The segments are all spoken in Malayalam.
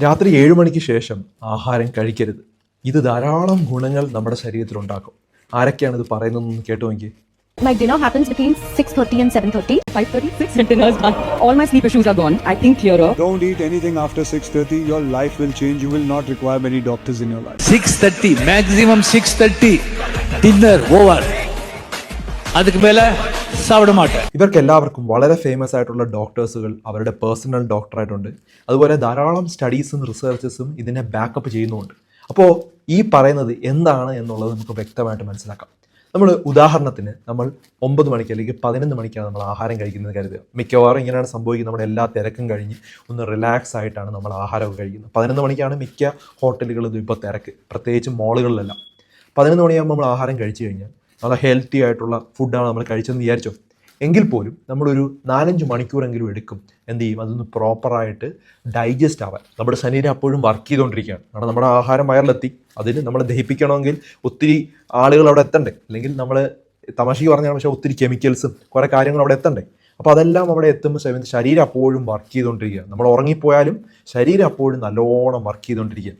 രാത്രി ഏഴ് മണിക്ക് ശേഷം ആഹാരം കഴിക്കരുത് ഇത് ധാരാളം ഗുണങ്ങൾ നമ്മുടെ ശരീരത്തിൽ ഉണ്ടാക്കും ആരൊക്കെയാണ് ഇത് പറയുന്നതെന്ന് കേട്ടു നോക്കി My dinner happens between 6.30 and 7.30. 5.30, 6, and dinner is done. All my sleep issues are gone. I think clearer. Don't eat anything after 6.30. Your life will change. You will not require many doctors in your life. 6.30, maximum 6.30. Dinner over. അതുക്ക് മേലെ സാവിടമാട്ടെ ഇവർക്ക് എല്ലാവർക്കും വളരെ ഫേമസ് ആയിട്ടുള്ള ഡോക്ടേഴ്സുകൾ അവരുടെ പേഴ്സണൽ ഡോക്ടറായിട്ടുണ്ട് അതുപോലെ ധാരാളം സ്റ്റഡീസും റിസർച്ചസും ഇതിനെ ബാക്കപ്പ് ചെയ്യുന്നുമുണ്ട് അപ്പോൾ ഈ പറയുന്നത് എന്താണ് എന്നുള്ളത് നമുക്ക് വ്യക്തമായിട്ട് മനസ്സിലാക്കാം. നമ്മൾ ഉദാഹരണത്തിന് നമ്മൾ ഒമ്പത് മണിക്ക് അല്ലെങ്കിൽ പതിനൊന്ന് മണിക്കാണ് നമ്മൾ ആഹാരം കഴിക്കുന്നത് കരുതുക. മിക്കവാറും ഇങ്ങനെയാണ് സംഭവിക്കുന്നത്. നമ്മുടെ എല്ലാ തിരക്കും കഴിഞ്ഞ് ഒന്ന് റിലാക്സ് ആയിട്ടാണ് നമ്മൾ ആഹാരമൊക്കെ കഴിക്കുന്നത്. പതിനൊന്ന് മണിക്കാണ് മിക്ക ഹോട്ടലുകളും ഇപ്പോൾ തിരക്ക്. പ്രത്യേകിച്ച് മോളുകളിലെല്ലാം പതിനൊന്ന് മണിയാകുമ്പോൾ നമ്മൾ ആഹാരം കഴിച്ചു കഴിഞ്ഞാൽ നല്ല ഹെൽത്തി ആയിട്ടുള്ള ഫുഡാണ് നമ്മൾ കഴിച്ചതെന്ന് വിചാരിച്ചോ? എങ്കിൽ പോലും നമ്മളൊരു നാലഞ്ച് മണിക്കൂറെങ്കിലും എടുക്കും. എന്ത് ചെയ്യും? അതൊന്ന് പ്രോപ്പറായിട്ട് ഡൈജസ്റ്റ് ആവാൻ. നമ്മുടെ ശരീരം അപ്പോഴും വർക്ക് ചെയ്തുകൊണ്ടിരിക്കുകയാണ്. കാരണം നമ്മുടെ ആഹാരം വയറിലെത്തി. അതിന് നമ്മളെ ദഹിപ്പിക്കണമെങ്കിൽ ഒത്തിരി ആളുകൾ അവിടെ എത്തണ്ടേ? അല്ലെങ്കിൽ നമ്മൾ തമാശയ്ക്ക് പറഞ്ഞാൽ പക്ഷേ ഒത്തിരി കെമിക്കൽസും കുറേ കാര്യങ്ങൾ അവിടെ എത്തണ്ടേ? അപ്പോൾ അതെല്ലാം അവിടെ എത്തുമ്പോൾ ശരീരം അപ്പോഴും വർക്ക് ചെയ്തുകൊണ്ടിരിക്കുക നമ്മൾ ഉറങ്ങിപ്പോയാലും ശരീരം അപ്പോഴും നല്ലോണം വർക്ക് ചെയ്തുകൊണ്ടിരിക്കുക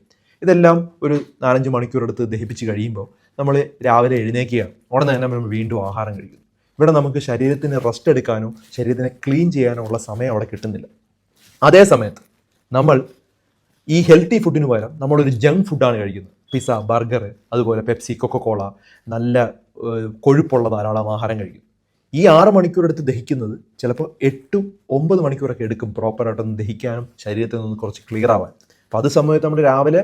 ഇതെല്ലാം ഒരു നാലഞ്ച് മണിക്കൂർ എടുത്ത് ദഹിപ്പിച്ച് കഴിയുമ്പോൾ നമ്മൾ രാവിലെ എഴുന്നേക്കുകയാണ് ഉടനെ തന്നെ നമ്മൾ വീണ്ടും ആഹാരം കഴിക്കുന്നു ഇവിടെ നമുക്ക് ശരീരത്തിന് റെസ്റ്റ് എടുക്കാനോ ശരീരത്തിനെ ക്ലീൻ ചെയ്യാനോ ഉള്ള സമയം അവിടെ കിട്ടുന്നില്ല. അതേ സമയത്ത് നമ്മൾ ഈ ഹെൽത്തി ഫുഡിന് പകരം നമ്മളൊരു ജങ്ക് ഫുഡാണ് കഴിക്കുന്നത്. പിസ്സ ബർഗർ അതുപോലെ പെപ്സി കൊക്കക്കോള നല്ല കൊഴുപ്പുള്ള ധാരാളം ആഹാരം കഴിക്കും. ഈ ആറ് മണിക്കൂർ എടുത്ത് ദഹിക്കുന്നത് ചിലപ്പോൾ എട്ടും ഒമ്പത് മണിക്കൂറൊക്കെ എടുക്കും പ്രോപ്പറായിട്ടൊന്ന് ദഹിക്കാനും ശരീരത്തിൽ നിന്ന് കുറച്ച് ക്ലിയർ ആവാൻ. അപ്പോൾ അത് സമയത്ത് നമ്മൾ രാവിലെ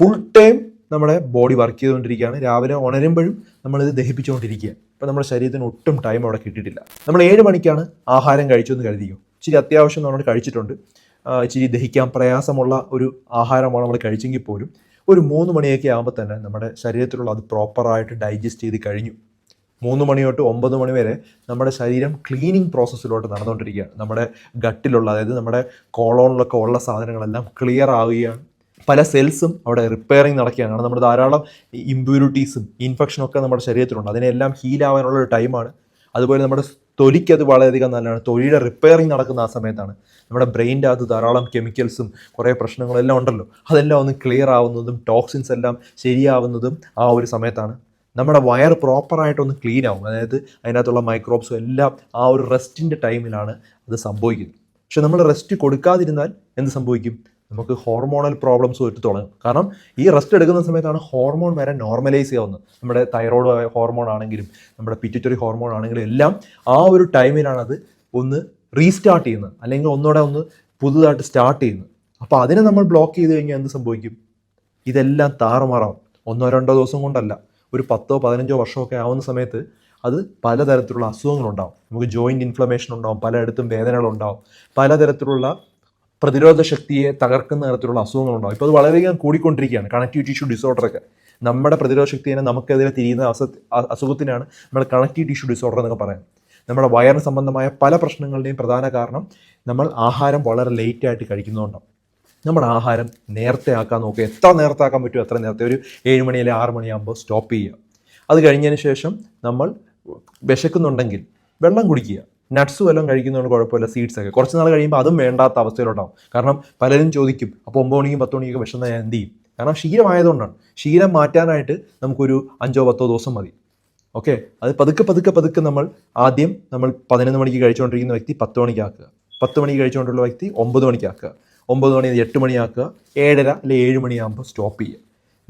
ഫുൾ ടൈം നമ്മുടെ ബോഡി വർക്ക് ചെയ്തുകൊണ്ടിരിക്കുകയാണ്. രാവിലെ ഉണരുമ്പോഴും നമ്മളിത് ദഹിപ്പിച്ചുകൊണ്ടിരിക്കുക. അപ്പോൾ നമ്മുടെ ശരീരത്തിന് ഒട്ടും ടൈം അവിടെ കിട്ടിയിട്ടില്ല. നമ്മൾ ഏഴ് മണിക്കാണ് ആഹാരം കഴിച്ചതെന്ന് കരുതിയോ ഇച്ചിരി അത്യാവശ്യം നമ്മൾ കഴിച്ചിട്ടുണ്ട്. ഇച്ചിരി ദഹിക്കാൻ പ്രയാസമുള്ള ഒരു ആഹാരമാണ് നമ്മൾ കഴിച്ചെങ്കിൽ പോലും ഒരു മൂന്ന് മണിയൊക്കെ ആകുമ്പോൾ തന്നെ നമ്മുടെ ശരീരത്തിലുള്ള അത് പ്രോപ്പറായിട്ട് ഡൈജസ്റ്റ് ചെയ്ത് കഴിഞ്ഞു. മൂന്ന് മണി തൊട്ട് ഒമ്പത് മണി വരെ നമ്മുടെ ശരീരം ക്ലീനിങ് പ്രോസസ്സിലോട്ട് നടന്നുകൊണ്ടിരിക്കുകയാണ്. നമ്മുടെ ഗട്ടിലുള്ള അതായത് നമ്മുടെ കോളോണിലൊക്കെ ഉള്ള സാധനങ്ങളെല്ലാം ക്ലിയർ ആവുകയാണ്. പല സെൽസും അവിടെ റിപ്പയറിങ് നടക്കുകയാണ്. നമ്മുടെ ധാരാളം ഇമ്പ്യൂരിറ്റീസും ഇൻഫെക്ഷനും ഒക്കെ നമ്മുടെ ശരീരത്തിലുണ്ട്. അതിനെല്ലാം ഹീലാവാനുള്ള ഒരു ടൈമാണ് അതുപോലെ നമ്മുടെ തൊലിക്ക് അത് വളരെയധികം നല്ലതാണ്. തൊലിയുടെ റിപ്പയറിങ് നടക്കുന്ന ആ സമയത്താണ് നമ്മുടെ ബ്രെയിന്റെ അകത്ത് ധാരാളം കെമിക്കൽസും കുറേ പ്രശ്നങ്ങളെല്ലാം ഉണ്ടല്ലോ. അതെല്ലാം ഒന്ന് ക്ലിയർ ആവുന്നതും ടോക്സിൻസ് എല്ലാം ശരിയാവുന്നതും ആ ഒരു സമയത്താണ്. നമ്മുടെ വയർ പ്രോപ്പറായിട്ടൊന്ന് ക്ലീൻ ആവും. അതായത് അതിനകത്തുള്ള മൈക്രോബ്സും എല്ലാം ആ ഒരു റെസ്റ്റിന്റെ ടൈമിലാണ് അത് സംഭവിക്കുന്നത്. പക്ഷെ നമ്മൾ റെസ്റ്റ് കൊടുക്കാതിരുന്നാൽ എന്ത് സംഭവിക്കും? നമുക്ക് ഹോർമോണൽ പ്രോബ്ലംസ് വരും തുടങ്ങും. കാരണം ഈ റെസ്റ്റ് എടുക്കുന്ന സമയത്താണ് ഹോർമോൺ വരെ നോർമലൈസ് ചെയ്യാവുന്നത്. നമ്മുടെ തൈറോയ്ഡ് ഹോർമോൺ ആണെങ്കിലും നമ്മുടെ പിറ്റുറ്ററി ഹോർമോൺ ആണെങ്കിലും എല്ലാം ആ ഒരു ടൈമിലാണ് അത് ഒന്ന് റീസ്റ്റാർട്ട് ചെയ്യുന്നത്. അല്ലെങ്കിൽ ഒന്നുകൂടെ ഒന്ന് പുതുതായിട്ട് സ്റ്റാർട്ട് ചെയ്യുന്നത്. അപ്പോൾ അതിനെ നമ്മൾ ബ്ലോക്ക് ചെയ്ത് കഴിഞ്ഞാൽ എന്ത് സംഭവിക്കും? ഇതെല്ലാം താറുമാറാവും. ഒന്നോ രണ്ടോ ദിവസം കൊണ്ടല്ല. ഒരു പത്തോ പതിനഞ്ചോ വർഷമൊക്കെ ആവുന്ന സമയത്ത് അത് പലതരത്തിലുള്ള അസുഖങ്ങളുണ്ടാവും. നമുക്ക് ജോയിന്റ് ഇൻഫ്ലമേഷൻ ഉണ്ടാവും പലയിടത്തും വേദനകളുണ്ടാവും. പലതരത്തിലുള്ള പ്രതിരോധ ശക്തിയെ തകർക്കുന്ന തരത്തിലുള്ള അസുഖങ്ങളുണ്ടാവും. ഇപ്പോൾ അത് വളരെയധികം കൂടിക്കൊണ്ടിരിക്കുകയാണ്. കണക്റ്റീവ് ടിഷ്യൂ ഡിസോർഡർ ഡിസോർഡറൊക്കെ നമ്മുടെ പ്രതിരോധ ശക്തിയെ നമുക്കെതിരെ തിരിയുന്ന അസ അസുഖത്തിനാണ് നമ്മൾ കണക്റ്റീവ് ടിഷ്യൂ ഡിസോർഡർ എന്നൊക്കെ പറയാം നമ്മുടെ വയറിന് സംബന്ധമായ പല പ്രശ്നങ്ങളുടെയും പ്രധാന കാരണം നമ്മൾ ആഹാരം വളരെ ലേറ്റായിട്ട് കഴിക്കുന്നതുകൊണ്ടാണ്. നമ്മുടെ ആഹാരം നേരത്തെ ആക്കാൻ നോക്കുക എത്ര നേരത്തെ ആക്കാൻ പറ്റുമോ എത്ര നേരത്തെ. ഒരു ഏഴ് മണി അല്ലെങ്കിൽ ആറ് മണിയാകുമ്പോൾ സ്റ്റോപ്പ് ചെയ്യുക. അത് കഴിഞ്ഞതിന് ശേഷം നമ്മൾ വിശക്കുന്നുണ്ടെങ്കിൽ വെള്ളം കുടിക്കുക. നട്ട്സ് വല്ലതും കഴിക്കുന്നതുകൊണ്ട് കുഴപ്പമില്ല സീഡ്സ് ഒക്കെ. കുറച്ച് നാൾ കഴിയുമ്പോൾ അതും വേണ്ടാത്ത അവസ്ഥയിലോട്ടാവും. കാരണം പലരും ചോദിക്കും അപ്പോൾ ഒമ്പത് മണിക്കും പത്ത് മണിക്കും വിശന്ന ഞാൻ എന്ത് ചെയ്യും? കാരണം ശീലമായതുകൊണ്ടാണ്. ശീലം മാറ്റാനായിട്ട് നമുക്കൊരു അഞ്ചോ പത്തോ ദിവസം മതി. ഓക്കെ? അത് പതുക്കെ പതുക്കെ പതുക്കെ നമ്മൾ ആദ്യം നമ്മൾ പതിനൊന്ന് മണിക്ക് കഴിച്ചുകൊണ്ടിരിക്കുന്ന വ്യക്തി പത്ത് മണിക്കാക്കുക പത്ത് മണിക്ക് കഴിച്ചുകൊണ്ടുള്ള വ്യക്തി ഒമ്പത് മണിക്കാക്കുക ഒമ്പത് മണി എട്ട് മണിയാക്കുക. ഏഴര അല്ലെങ്കിൽ ഏഴ് മണിയാകുമ്പോൾ സ്റ്റോപ്പ് ചെയ്യുക.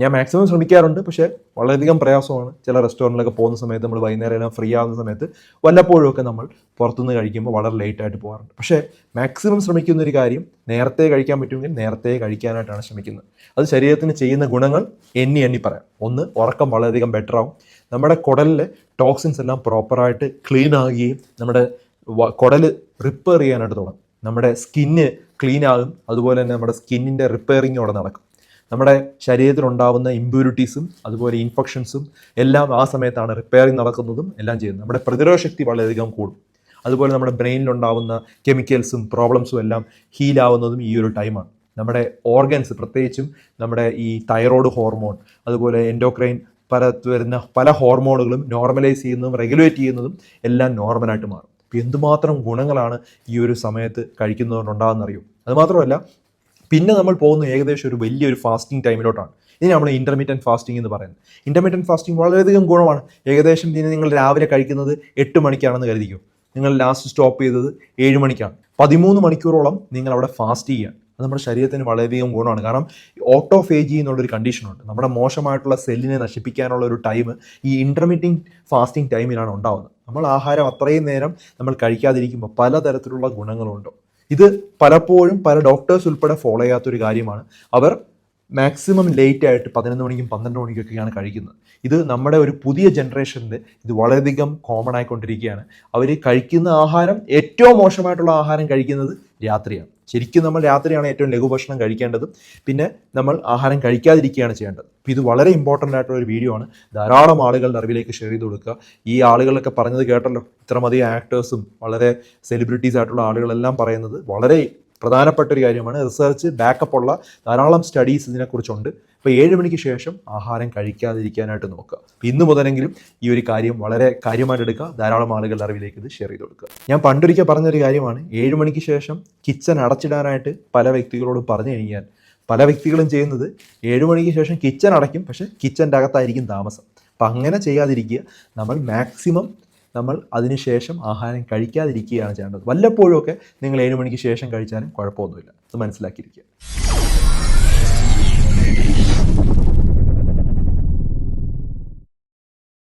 ഞാൻ മാക്സിമം ശ്രമിക്കാറുണ്ട് പക്ഷേ വളരെയധികം പ്രയാസമാണ്. ചില റെസ്റ്റോറന്റിലൊക്കെ പോകുന്ന സമയത്ത് നമ്മൾ വൈകുന്നേരം എല്ലാം ഫ്രീ ആകുന്ന സമയത്ത് വല്ലപ്പോഴും ഒക്കെ നമ്മൾ പുറത്തുനിന്ന് കഴിക്കുമ്പോൾ വളരെ ലേറ്റായിട്ട് പോകാറുണ്ട്. പക്ഷേ മാക്സിമം ശ്രമിക്കുന്ന ഒരു കാര്യം നേരത്തെ കഴിക്കാൻ പറ്റുമെങ്കിൽ നേരത്തെ കഴിക്കാനായിട്ടാണ് ശ്രമിക്കുന്നത്. അത് ശരീരത്തിന് ചെയ്യുന്ന ഗുണങ്ങൾ എണ്ണി എണ്ണി പറയാം. ഒന്ന് ഉറക്കം വളരെയധികം ബെറ്റർ ആവും. നമ്മുടെ കുടലിലെ ടോക്സിൻസ് എല്ലാം പ്രോപ്പറായിട്ട് ക്ലീൻ ആകുകയും നമ്മുടെ കുടൽ റിപ്പയർ ചെയ്യാനായിട്ട് തുടങ്ങും. നമ്മുടെ സ്കിന്ന് ക്ലീൻ ആകും. അതുപോലെ തന്നെ നമ്മുടെ സ്കിന്നിന്റെ റിപ്പയറിങ് അവിടെ നടക്കും. നമ്മുടെ ശരീരത്തിലുണ്ടാവുന്ന ഇമ്പ്യൂരിറ്റീസും അതുപോലെ ഇൻഫെക്ഷൻസും എല്ലാം ആ സമയത്താണ് റിപ്പയറിങ് നടക്കുന്നതും എല്ലാം ചെയ്യുന്നത്. നമ്മുടെ പ്രതിരോധ ശക്തി വളരെയധികം കൂടും. അതുപോലെ നമ്മുടെ ബ്രെയിനിലുണ്ടാവുന്ന കെമിക്കൽസും പ്രോബ്ലംസും എല്ലാം ഹീലാവുന്നതും ഈ ഒരു ടൈമാണ് നമ്മുടെ ഓർഗൻസ് പ്രത്യേകിച്ചും നമ്മുടെ ഈ തൈറോയ്ഡ് ഹോർമോൺ അതുപോലെ എൻഡോക്രൈൻ പല വരുന്ന പല ഹോർമോണുകളും നോർമലൈസ് ചെയ്യുന്നതും റെഗുലേറ്റ് ചെയ്യുന്നതും എല്ലാം നോർമലായിട്ട് മാറും. എന്തുമാത്രം ഗുണങ്ങളാണ് ഈ ഒരു സമയത്ത് കഴിക്കുന്നതുകൊണ്ടുണ്ടാകുന്നറിയോ? അതുമാത്രമല്ല പിന്നെ നമ്മൾ പോകുന്ന ഏകദേശം ഒരു വലിയൊരു ഫാസ്റ്റിംഗ് ടൈമിലോട്ടാണ് ഇനി നമ്മൾ ഇന്റർമീഡിയന്റ് ഫാസ്റ്റിംഗ് എന്ന് പറയുന്നത്. ഇന്റർമീഡിയന്റ് ഫാസ്റ്റിംഗ് വളരെയധികം ഗുണമാണ്. ഏകദേശം ഇനി നിങ്ങൾ രാവിലെ കഴിക്കുന്നത് എട്ട് മണിക്കാണെന്ന് കരുതിക്കും. നിങ്ങൾ ലാസ്റ്റ് സ്റ്റോപ്പ് ചെയ്തത് ഏഴ് മണിക്കാണ്. പതിമൂന്ന് മണിക്കൂറോളം നിങ്ങൾ അവിടെ ഫാസ്റ്റ് ചെയ്യുകയാണ്. അത് നമ്മുടെ ശരീരത്തിന് വളരെയധികം ഗുണമാണ്. കാരണം ഓട്ടോഫേജി എന്നുള്ളൊരു കണ്ടീഷനുണ്ട് നമ്മുടെ മോശമായിട്ടുള്ള സെല്ലിനെ നശിപ്പിക്കാനുള്ള ഒരു ടൈം ഈ ഇന്റർമീഡിയറ്റ് ഫാസ്റ്റിംഗ് ടൈമിലാണ് ഉണ്ടാവുന്നത്. നമ്മൾ ആഹാരം അത്രയും നേരം നമ്മൾ കഴിക്കാതിരിക്കുമ്പോൾ പലതരത്തിലുള്ള ഗുണങ്ങളുണ്ട്. ഇത് പലപ്പോഴും പല ഡോക്ടേഴ്സ് ഉൾപ്പെടെ ഫോളോ ചെയ്യാത്തൊരു കാര്യമാണ്. അവർ മാക്സിമം ലേറ്റ് ആയിട്ട് പതിനൊന്ന് മണിക്കും പന്ത്രണ്ട് മണിക്കൊക്കെയാണ് കഴിക്കുന്നത്. ഇത് നമ്മുടെ ഒരു പുതിയ ജനറേഷനിൽ ഇത് വളരെയധികം കോമൺ ആയിക്കൊണ്ടിരിക്കുകയാണ്. അവർ കഴിക്കുന്ന ആഹാരം ഏറ്റവും മോശമായിട്ടുള്ള ആഹാരം കഴിക്കുന്നത് രാത്രിയാണ്. ശരിക്കും നമ്മൾ രാത്രിയാണ് ഏറ്റവും ലഘുഭക്ഷണം കഴിക്കേണ്ടത്. പിന്നെ നമ്മൾ ആഹാരം കഴിക്കാതിരിക്കുകയാണ് ചെയ്യേണ്ടത്. ഇത് വളരെ ഇമ്പോർട്ടന്റ് ആയിട്ടുള്ള ഒരു വീഡിയോ ആണ്. ധാരാളം ആളുകളുടെ അറിവിലേക്ക് ഷെയർ ചെയ്ത് കൊടുക്കുക. ഈ ആളുകളൊക്കെ പറഞ്ഞത് കേട്ടല്ലോ. ഇത്രമധികം ആക്ടേഴ്സും വളരെ സെലിബ്രിറ്റീസ് ആയിട്ടുള്ള ആളുകളെല്ലാം പറയുന്നത് വളരെ പ്രധാനപ്പെട്ട ഒരു കാര്യമാണ്. റിസർച്ച് ബാക്കപ്പ് ഉള്ള ധാരാളം സ്റ്റഡീസ് ഇതിനെക്കുറിച്ചുണ്ട്. അപ്പോൾ ഏഴ് മണിക്ക് ശേഷം ആഹാരം കഴിക്കാതിരിക്കാനായിട്ട് നോക്കുക. അപ്പോൾ ഇന്ന് മുതലെങ്കിലും ഈ ഒരു കാര്യം വളരെ കാര്യമായിട്ട് എടുക്കുക. ധാരാളം ആളുകളുടെ അറിവിലേക്ക് ഇത് ഷെയർ ചെയ്ത് കൊടുക്കുക. ഞാൻ പണ്ടൊരിക്കൽ പറഞ്ഞൊരു കാര്യമാണ്. ഏഴ് മണിക്ക് ശേഷം കിച്ചൺ അടച്ചിടാനായിട്ട് പല വ്യക്തികളോടും പറഞ്ഞു കഴിഞ്ഞാൽ പല വ്യക്തികളും ചെയ്യുന്നത് ഏഴ് മണിക്ക് ശേഷം കിച്ചൺ അടയ്ക്കും പക്ഷേ കിച്ചന്റെ അകത്തായിരിക്കും താമസം. അപ്പം അങ്ങനെ ചെയ്യാതിരിക്കുക. നമ്മൾ മാക്സിമം നമ്മൾ അതിനുശേഷം ആഹാരം കഴിക്കാതിരിക്കുകയാണ് ചെയ്യേണ്ടത്. വല്ലപ്പോഴും ഒക്കെ നിങ്ങൾ ഏഴ് മണിക്ക് ശേഷം കഴിച്ചാലും കുഴപ്പമൊന്നുമില്ല. അത് മനസ്സിലാക്കിയിരിക്കുക.